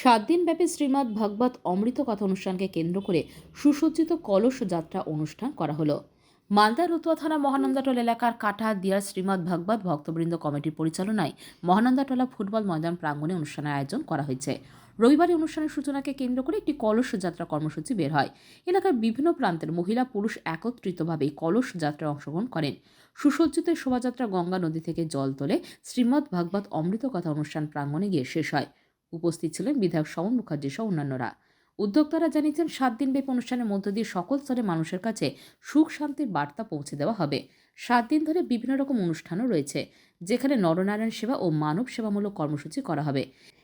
সাত দিনব্যাপী শ্রীমদ্ ভাগবত অমৃত কথা অনুষ্ঠানকে কেন্দ্র করে সুসজ্জিত কলস যাত্রা অনুষ্ঠান করা হলো। মালদা রতুয়া থানা মহানন্দাটোল এলাকার কাটা দিয়ার শ্রীমদ্ ভাগবত ভক্তবৃন্দ কমিটির পরিচালনায় মহানন্দাটোলা ফুটবল ময়দান প্রাঙ্গণে অনুষ্ঠানের আয়োজন করা হয়েছে। রবিবারে অনুষ্ঠানের সূচনাকে কেন্দ্র করে একটি কলস যাত্রা কর্মসূচি বের হয়। এলাকার বিভিন্ন প্রান্তের মহিলা পুরুষ একত্রিতভাবে কলস যাত্রায় অংশগ্রহণ করেন। সুসজ্জিত শোভাযাত্রা গঙ্গা নদী থেকে জল তোলে শ্রীমদ্ ভাগবত অমৃত কথা অনুষ্ঠান প্রাঙ্গণে গিয়ে শেষ হয়। উপস্থিত ছিলেন বিধায়ক সমন মুখার্জি সহ অন্যান্যরা। উদ্যোক্তারা জানিয়েছেন, সাত দিনব্যাপী অনুষ্ঠানের মধ্য দিয়ে সকল স্তরের মানুষের কাছে সুখ, শান্তির বার্তা পৌঁছে দেওয়া হবে। সাত দিন ধরে বিভিন্ন রকম অনুষ্ঠানও রয়েছে, যেখানে নরনারায়ণ সেবা ও মানব সেবামূলক কর্মসূচি করা হবে।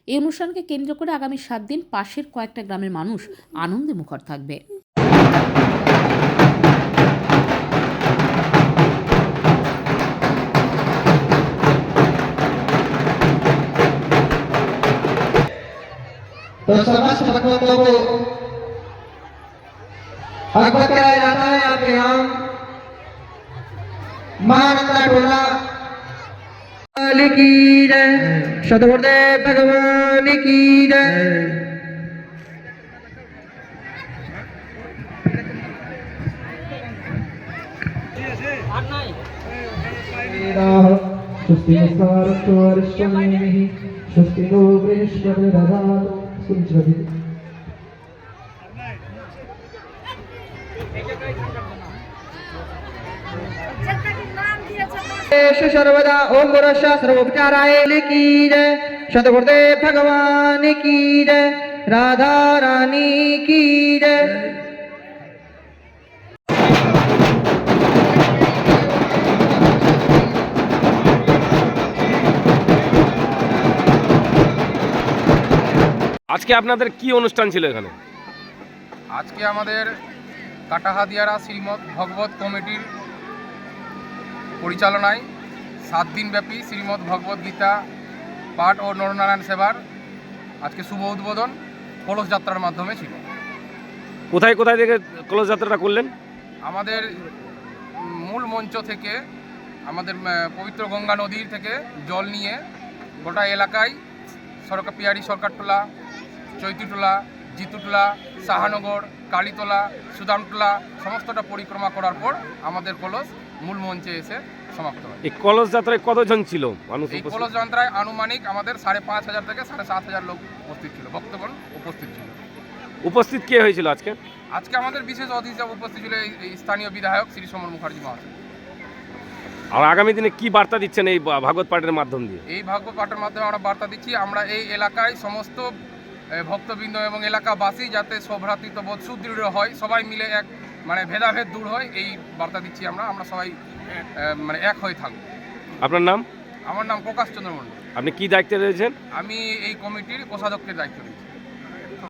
এই অনুষ্ঠানকে কেন্দ্র করে আগামী সাত দিন পাশের কয়েকটা গ্রামের মানুষ আনন্দে মুখর থাকবে। तो समस्त भक्तों को अवगत कराया जाता है आपके यहाँ महानंदा टोला। भगवान की जय सदगुरुदेव भगवान की जय। स्वस्ति स्वस्ति सुञ्चति देश सर्वदा ओम गुरश सर्वोपचाराय की जय सदगुरुदेव भगवान की जय राधा रानी की जय আজকে আপনাদের কি অনুষ্ঠান ছিল এখানে? আজকে আমাদের কাটাহাদিয়ারা শ্রীমৎ ভগবত কমিটির পরিচালনায় সাত দিনব্যাপী শ্রীমৎ ভগবত গীতা পাঠ ও নরনারায়ণ সেবার আজকে শুভ উদ্বোধন কলস যাত্রার মাধ্যমে ছিল। কোথায় কোথায় থেকে কলস যাত্রাটা করলেন? আমাদের আমাদের মূল মঞ্চ থেকে আমাদের পবিত্র গঙ্গা নদীর থেকে জল নিয়ে গোটা এলাকায় সরকার পিয়ারি সরকারটোলা চৈতিটোলা জিতুটোলা সাহানগর কালীতলা সুদামটোলা সমস্তটা পরিক্রমা করার পর আমাদের কলস মূল মঞ্চে এসে সমাপ্ত হয়। এই কলস যাত্রায় কতজন ছিল? মানুষ এই? কলস যাত্রায় আনুমানিক আমাদের সাড়ে পাঁচ হাজার থেকে সাড়ে সাত হাজার লোক উপস্থিত ছিল ভক্তগণ উপস্থিত ছিল। উপস্থিত কে হয়েছিল আজকে? আজকে আমাদের বিশেষ অতিথি উপস্থিত ছিল এই স্থানীয় বিধায়ক শ্রী সমর মুখার্জি মহাশয়। আর আগামী দিনে কি বার্তা দিচ্ছেন এই ভাগবত পাঠের মাধ্যম দিয়ে? এই ভাগ্য পাঠের মাধ্যমে আমরা বার্তা দিচ্ছি আমরা এই এলাকায় সমস্ত ভক্তবৃন্দ এবং এলাকাবাসী যাতে সভ্রাতৃত্ববোধ সুদৃঢ় হয় সবাই মিলে এক মানে ভেদাভেদ দূর হয় এই বার্তা দিচ্ছি আমরা আমরা সবাই মানে এক হয়ে থাকব আপনার নাম? আমার নাম প্রকাশ চন্দ্র মণ্ডল। আপনি কি দায়িত্বে রয়েছেন? আমি এই কমিটির কোষাধ্যক্ষের দায়িত্ব নিচ্ছি